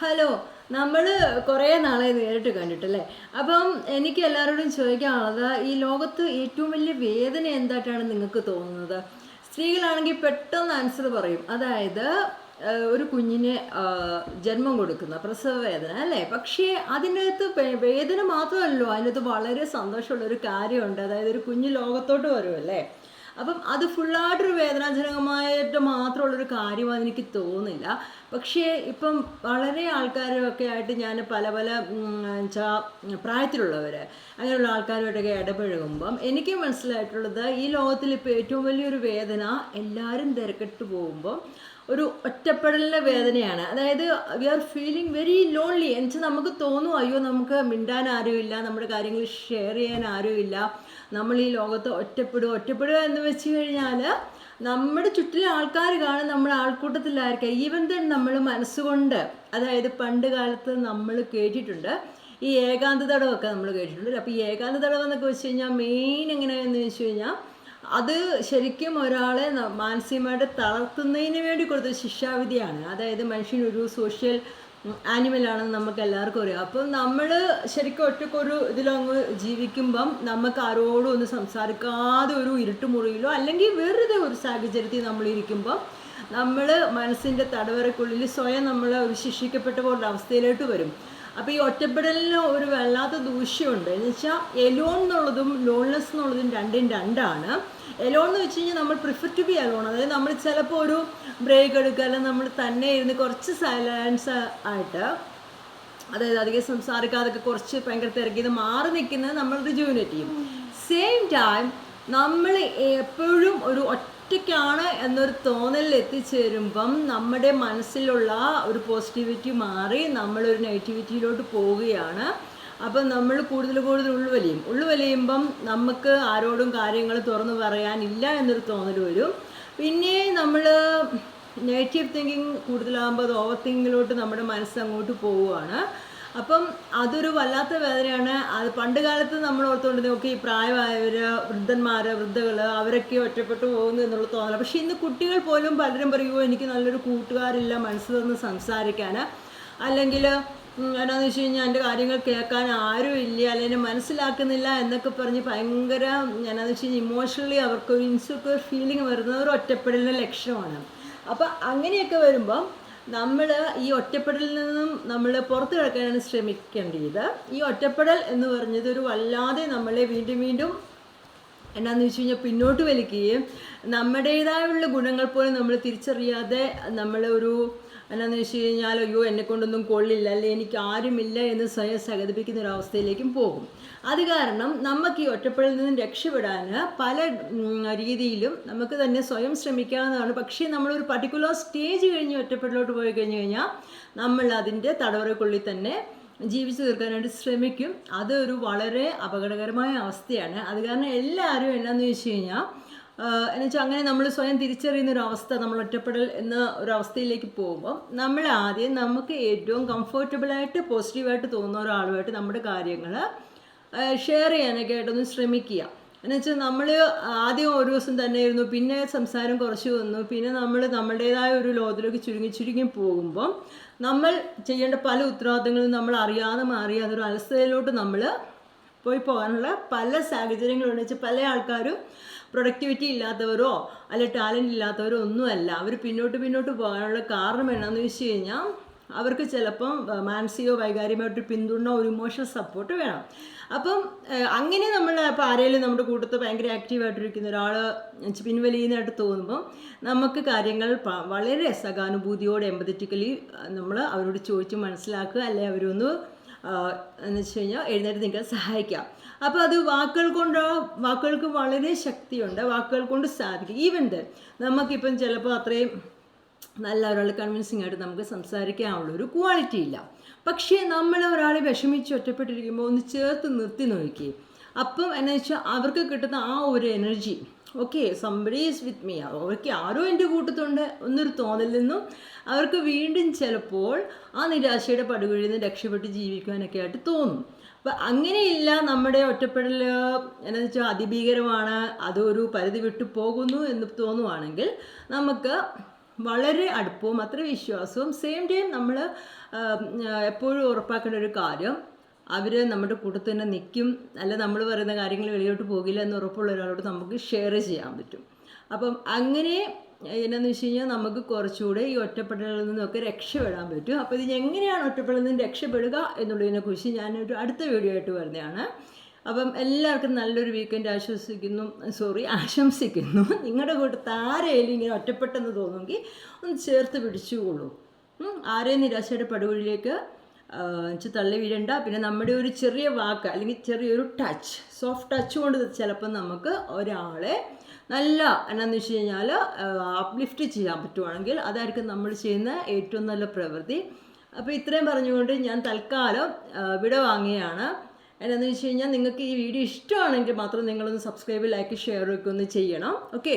Hello നമ്മൾ കുറേ നാളെ നേരിട്ട് കണ്ടിട്ടല്ലേ? അപ്പം എനിക്ക് എല്ലാവരോടും ചോദിക്കാനുള്ളത് ഈ ലോകത്ത് ഏറ്റവും വലിയ വേദന എന്തായിട്ടാണ് നിങ്ങൾക്ക് തോന്നുന്നത്? സ്ത്രീകളാണെങ്കിൽ പെട്ടെന്ന് ആൻസർ പറയും. അതായത് ഒരു കുഞ്ഞിനെ ജന്മം കൊടുക്കുന്ന പ്രസവ വേദന അല്ലേ? പക്ഷേ അതിനകത്ത് വേദന മാത്രമല്ലോ അതിനകത്ത് വളരെ സന്തോഷമുള്ള ഒരു കാര്യമുണ്ട്. അതായത് ഒരു കുഞ്ഞ് ലോകത്തോട്ട് വരുമല്ലേ അപ്പം അത് ഫുള്ളായിട്ടൊരു വേദനാജനകമായിട്ട് മാത്രമുള്ളൊരു കാര്യമാണ് എനിക്ക് തോന്നുന്നില്ല. പക്ഷേ ഇപ്പം വളരെ ആൾക്കാരൊക്കെ ആയിട്ട് ഞാൻ പല പല വെച്ചാൽ പ്രായത്തിലുള്ളവർ അങ്ങനെയുള്ള ആൾക്കാരുമായിട്ടൊക്കെ ഇടപഴകുമ്പം എനിക്ക് മനസ്സിലായിട്ടുള്ളത് ഈ ലോകത്തിൽ ഇപ്പോൾ ഏറ്റവും വലിയൊരു വേദന എല്ലാവരും തിരക്കിട്ട് പോകുമ്പോൾ ഒരു ഒറ്റപ്പെടലിന്റെ വേദനയാണ്. അതായത് we are feeling very lonely എന്നുവെച്ചാൽ നമുക്ക് തോന്നും അയ്യോ നമുക്ക് മിണ്ടാൻ ആരുമില്ല നമ്മുടെ കാര്യങ്ങൾ ഷെയർ ചെയ്യാൻ ആരുമില്ല. നമ്മൾ ഈ ലോകത്ത് ഒറ്റപ്പെടുക ഒറ്റപ്പെടുക എന്ന് വെച്ച് കഴിഞ്ഞാൽ നമ്മുടെ ചുറ്റിലെ ആൾക്കാർ കാണും നമ്മൾ ആൾക്കൂട്ടത്തിലായിരിക്കാം. ഈവൻ ദൻ നമ്മൾ മനസ്സുകൊണ്ട് അതായത് പണ്ട് കാലത്ത് നമ്മൾ കേട്ടിട്ടുണ്ട് ഈ ഏകാന്ത തടവൊക്കെ നമ്മൾ കേട്ടിട്ടുണ്ട്. അപ്പോൾ ഈ ഏകാന്ത തടവെന്നൊക്കെ വെച്ച് കഴിഞ്ഞാൽ മെയിൻ എങ്ങനെയാണെന്ന് വെച്ച് കഴിഞ്ഞാൽ അത് ശരിക്കും ഒരാളെ മാനസികമായിട്ട് തളർത്തുന്നതിന് വേണ്ടി കൊടുത്ത ശിക്ഷാവിധിയാണ്. അതായത് മനുഷ്യൻ ഒരു സോഷ്യൽ ആനിമലാണെന്ന് നമുക്ക് എല്ലാവർക്കും അറിയാം. അപ്പം നമ്മൾ ശരിക്കും ഒറ്റക്കൊരു ഇതിലങ്ങ് ജീവിക്കുമ്പം നമുക്ക് ആരോടും ഒന്ന് സംസാരിക്കാതെ ഒരു ഇരുട്ടുമുറിയിലോ അല്ലെങ്കിൽ വെറുതെ ഒരു സാഹചര്യത്തിൽ നമ്മൾ ഇരിക്കുമ്പം നമ്മൾ മനസ്സിന്റെ തടവറക്കുള്ളിൽ സ്വയം നമ്മൾ ഒരു ശിക്ഷിക്കപ്പെട്ട പോലെ അവസ്ഥയിലോട്ട് വരും. അപ്പോൾ ഈ ഒറ്റപ്പെടലിന് ഒരു വല്ലാത്ത ദൂഷ്യമുണ്ട്. എന്ന് വെച്ചാൽ എലോൺ എന്നുള്ളതും ലോൺലെസ് എന്നുള്ളതും രണ്ടും രണ്ടാണ്. എലോൺ എന്ന് വെച്ച് കഴിഞ്ഞാൽ നമ്മൾ പ്രിഫർ ടു ബി എലോൺ അതായത് നമ്മൾ ചിലപ്പോൾ ഒരു ബ്രേക്ക് എടുക്കുക അല്ലെങ്കിൽ നമ്മൾ തന്നെ ഇരുന്ന് കുറച്ച് സൈലൻസ് ആയിട്ട് അതായത് അധികം സംസാരിക്കാതൊക്കെ കുറച്ച് ഭയങ്കര തിരക്കിയത് മാറി നിൽക്കുന്നത് നമ്മൾ റിജുവിനേറ്റ് ചെയ്യും. സെയിം ടൈം നമ്മൾ എപ്പോഴും ഒരു ഒറ്റയ്ക്കാണ് എന്നൊരു തോന്നലിൽ എത്തിച്ചേരുമ്പം നമ്മുടെ മനസ്സിലുള്ള ഒരു പോസിറ്റിവിറ്റി മാറി നമ്മളൊരു നെഗറ്റിവിറ്റിയിലോട്ട് പോവുകയാണ്. അപ്പം നമ്മൾ കൂടുതൽ കൂടുതൽ ഉള്ളുവലിയും ഉള്ളുവലിയുമ്പം നമുക്ക് ആരോടും കാര്യങ്ങൾ തുറന്നു പറയാനില്ല എന്നൊരു തോന്നൽ വരും. പിന്നെ നമ്മൾ നെഗറ്റീവ് തിങ്കിങ് കൂടുതലാകുമ്പോൾ അത് ഓവർ തിങ്കിങ്ങിലോട്ട് നമ്മുടെ മനസ്സ് അങ്ങോട്ട് പോവുകയാണ്. അപ്പം അതൊരു വല്ലാത്ത വേദനയാണ്. അത് പണ്ട് കാലത്ത് നമ്മൾ ഓർത്തുകൊണ്ട് നോക്കി ഈ പ്രായമായവർ വൃദ്ധന്മാർ വൃദ്ധകൾ അവരൊക്കെ ഒറ്റപ്പെട്ടു പോകുന്നു എന്നുള്ള തോന്നല. പക്ഷേ ഇന്ന് കുട്ടികൾ പോലും പലരും പറയുമോ എനിക്ക് നല്ലൊരു കൂട്ടുകാരില്ല മനസ്സ് തന്ന് സംസാരിക്കാൻ അല്ലെങ്കിൽ എന്നാന്ന് വെച്ച് കഴിഞ്ഞാൽ എന്റെ കാര്യങ്ങൾ കേൾക്കാൻ ആരും ഇല്ല അല്ലെങ്കിൽ മനസ്സിലാക്കുന്നില്ല എന്നൊക്കെ പറഞ്ഞ് ഭയങ്കര എന്നാന്ന് വെച്ച് കഴിഞ്ഞാൽ ഇമോഷണലി അവർക്കൊരു ഇൻസെക്യൂർ ഫീലിംഗ് വരുന്നത് ഒരു ഒറ്റപ്പെടലിന്റെ ലക്ഷണമാണ്. അപ്പം അങ്ങനെയൊക്കെ വരുമ്പം നമ്മൾ ഈ ഒറ്റപ്പെടലിൽ നിന്നും നമ്മൾ പുറത്തു കിടക്കാനാണ് ശ്രമിക്കേണ്ടത് ഈ ഒറ്റപ്പെടൽ എന്ന് പറഞ്ഞത് ഒരു വല്ലാതെ നമ്മളെ വീണ്ടും വീണ്ടും എന്നാന്ന് വെച്ച് കഴിഞ്ഞാൽ പിന്നോട്ട് വലിക്കുകയും നമ്മുടേതായുള്ള ഗുണങ്ങൾ പോലും നമ്മൾ തിരിച്ചറിയാതെ നമ്മളൊരു എന്നാന്ന് വെച്ച് കഴിഞ്ഞാൽ അയ്യോ എന്നെ കൊണ്ടൊന്നും കൊള്ളില്ല അല്ലെ? എനിക്ക് ആരുമില്ല എന്ന് സ്വയം സഹതിപ്പിക്കുന്ന ഒരു അവസ്ഥയിലേക്കും പോകും. അത് കാരണം നമുക്ക് ഈ ഒറ്റപ്പെടലിൽ നിന്നും രക്ഷപ്പെടാൻ പല രീതിയിലും നമുക്ക് തന്നെ സ്വയം ശ്രമിക്കാവുന്നതാണ്. പക്ഷേ നമ്മളൊരു പർട്ടിക്കുലർ സ്റ്റേജ് കഴിഞ്ഞ് ഒറ്റപ്പെടലോട്ട് പോയി കഴിഞ്ഞ് കഴിഞ്ഞാൽ നമ്മൾ അതിന്റെ തടവറക്കുള്ളിൽ തന്നെ ജീവിച്ചു തീർക്കാനായിട്ട് ശ്രമിക്കും. അതൊരു വളരെ അപകടകരമായ അവസ്ഥയാണ്. അത് കാരണം എല്ലാവരും എന്നാന്ന് വെച്ച് കഴിഞ്ഞാൽ എന്ന് വെച്ചാൽ അങ്ങനെ നമ്മൾ സ്വയം തിരിച്ചറിയുന്ന ഒരു അവസ്ഥ നമ്മൾ ഒറ്റപ്പെടൽ എന്ന ഒരു അവസ്ഥയിലേക്ക് പോകുമ്പോൾ നമ്മൾ ആദ്യം നമുക്ക് ഏറ്റവും കംഫർട്ടബിളായിട്ട് പോസിറ്റീവായിട്ട് തോന്നുന്ന ഒരാളുമായിട്ട് നമ്മുടെ കാര്യങ്ങൾ ഷെയർ ചെയ്യാനൊക്കെ ആയിട്ടൊന്ന് ശ്രമിക്കുക. എന്നുവെച്ചാൽ നമ്മൾ ആദ്യം ഒരു ദിവസം തന്നെ ഇരുന്നു പിന്നെ സംസാരം കുറച്ച് വന്നു പിന്നെ നമ്മൾ നമ്മുടേതായ ഒരു ലോകത്തിലേക്ക് ചുരുങ്ങി ചുരുങ്ങി പോകുമ്പം നമ്മൾ ചെയ്യേണ്ട പല ഉത്തരവാദിത്തങ്ങളും നമ്മൾ അറിയാതെ മാറി അതൊരു അലസതയിലോട്ട് നമ്മൾ പോയി പോകാനുള്ള പല സാഹചര്യങ്ങളുണ്ട്. വെച്ചാൽ പല ആൾക്കാരും പ്രൊഡക്ടിവിറ്റി ഇല്ലാത്തവരോ അല്ലെ ടാലന്റ് ഇല്ലാത്തവരോ ഒന്നുമല്ല. അവർ പിന്നോട്ട് പിന്നോട്ട് പോകാനുള്ള കാരണം എന്നാന്ന് വെച്ച് കഴിഞ്ഞാൽ അവർക്ക് ചിലപ്പം മാനസികമോ വൈകാരികമായിട്ട് പിന്തുണ ഒരു ഇമോഷണൽ സപ്പോർട്ട് വേണം. അപ്പം അങ്ങനെ നമ്മൾ ഇപ്പോൾ ആരെങ്കിലും നമ്മുടെ കൂട്ടത്തിൽ ഭയങ്കര ആക്റ്റീവായിട്ടിരിക്കുന്ന ഒരാൾ പിൻവലിയുന്നതായിട്ട് തോന്നുമ്പോൾ നമുക്ക് കാര്യങ്ങൾ വളരെ സഹാനുഭൂതിയോടെ എമ്പതറ്റിക്കലി നമ്മൾ അവരോട് ചോദിച്ച് മനസ്സിലാക്കുക അല്ലെ അവരൊന്ന് എന്ന് വെച്ച് കഴിഞ്ഞാൽ എഴുന്നേറ്റ് നിൽക്കാൻ സഹായിക്കാം. അപ്പോൾ അത് വാക്കുകൾ കൊണ്ട് വാക്കുകൾക്ക് വളരെ ശക്തിയുണ്ട് വാക്കുകൾ കൊണ്ട് സാധിക്കും. ഈവൻ ദൻ നമുക്കിപ്പം ചിലപ്പോൾ അത്രയും നല്ല ഒരാൾ കൺവിൻസിങ് ആയിട്ട് നമുക്ക് സംസാരിക്കാനുള്ള ഒരു ക്വാളിറ്റി ഇല്ല. പക്ഷേ നമ്മൾ ഒരാളെ വിഷമിച്ച് ഒറ്റപ്പെട്ടിരിക്കുമ്പോൾ ഒന്ന് ചേർത്ത് നിർത്തി നോക്കി. അപ്പം എന്നു വെച്ചാൽ അവർക്ക് കിട്ടുന്ന ആ ഒരു energy okay somebody is with me അവർക്ക് ആരോ എന്റെ കൂട്ടത്തുണ്ട് എന്നൊരു തോന്നലിൽ നിന്നും അവർക്ക് വീണ്ടും ചിലപ്പോൾ ആ നിരാശയുടെ പടുകുഴിയിൽ നിന്ന് രക്ഷപ്പെട്ട് ജീവിക്കാനൊക്കെ ആയിട്ട് തോന്നും. അപ്പം അങ്ങനെയില്ല നമ്മുടെ ഒറ്റപ്പെടൽ എന്താണെന്ന് വെച്ചാൽ അതിഭീകരമാണ് അതൊരു പരിധി വിട്ടു പോകുന്നു എന്ന് തോന്നുവാണെങ്കിൽ നമുക്ക് വളരെ അടുപ്പവും അത്ര വിശ്വാസവും സെയിം ടൈം നമ്മൾ എപ്പോഴും ഉറപ്പാക്കേണ്ട ഒരു കാര്യം അവർ നമ്മുടെ കൂട്ടത്തിൽ തന്നെ നിൽക്കും അല്ല നമ്മൾ പറയുന്ന കാര്യങ്ങൾ വെളിയോട്ട് പോകില്ല എന്ന് ഉറപ്പുള്ള ഒരാളോട് നമുക്ക് ഷെയർ ചെയ്യാൻ പറ്റും. അപ്പം അങ്ങനെ എന്നാന്ന് വെച്ച് കഴിഞ്ഞാൽ നമുക്ക് കുറച്ചുകൂടെ ഈ ഒറ്റപ്പെടലിൽ നിന്നൊക്കെ രക്ഷപ്പെടാൻ പറ്റും. അപ്പോൾ ഇത് എങ്ങനെയാണ് ഒറ്റപ്പെടലിൽ നിന്ന് രക്ഷപ്പെടുക എന്നുള്ളതിനെ കുറിച്ച് ഞാനൊരു അടുത്ത വീഡിയോ ആയിട്ട് വരുന്നതാണ്. അപ്പം എല്ലാവർക്കും നല്ലൊരു വീക്കെൻഡ് ആശ്വസിക്കുന്നു. സോറി ആശംസിക്കുന്നു. നിങ്ങളുടെ കൂട്ടത്ത് ആരെയും ഇങ്ങനെ ഒറ്റപ്പെട്ടെന്ന് തോന്നുമെങ്കിൽ ഒന്ന് ചേർത്ത് പിടിച്ചുകൊള്ളൂ. ആരെയും നിരാശയുടെ പടുകുഴിയിലേക്ക് വെച്ച് തള്ളി വീഴണ്ട. പിന്നെ നമ്മുടെ ഒരു ചെറിയ വാക്ക് അല്ലെങ്കിൽ ചെറിയൊരു ടച്ച് സോഫ്റ്റ് ടച്ച് കൊണ്ട് ചിലപ്പോൾ നമുക്ക് ഒരാളെ നല്ല എന്നാന്ന് വെച്ച് കഴിഞ്ഞാൽ അപ്ലിഫ്റ്റ് ചെയ്യാൻ പറ്റുവാണെങ്കിൽ അതായിരിക്കും നമ്മൾ ചെയ്യുന്ന ഏറ്റവും നല്ല പ്രവൃത്തി. അപ്പോൾ ഇത്രയും പറഞ്ഞുകൊണ്ട് ഞാൻ തൽക്കാലം വിട വാങ്ങിയാണ് എന്നാന്ന് വെച്ച് കഴിഞ്ഞാൽ നിങ്ങൾക്ക് ഈ വീഡിയോ ഇഷ്ടമാണെങ്കിൽ മാത്രം നിങ്ങളൊന്ന് സബ്സ്ക്രൈബ് ലൈക്ക് ഷെയർ ഒക്കെ ഒന്ന് ചെയ്യണം. ഓക്കെ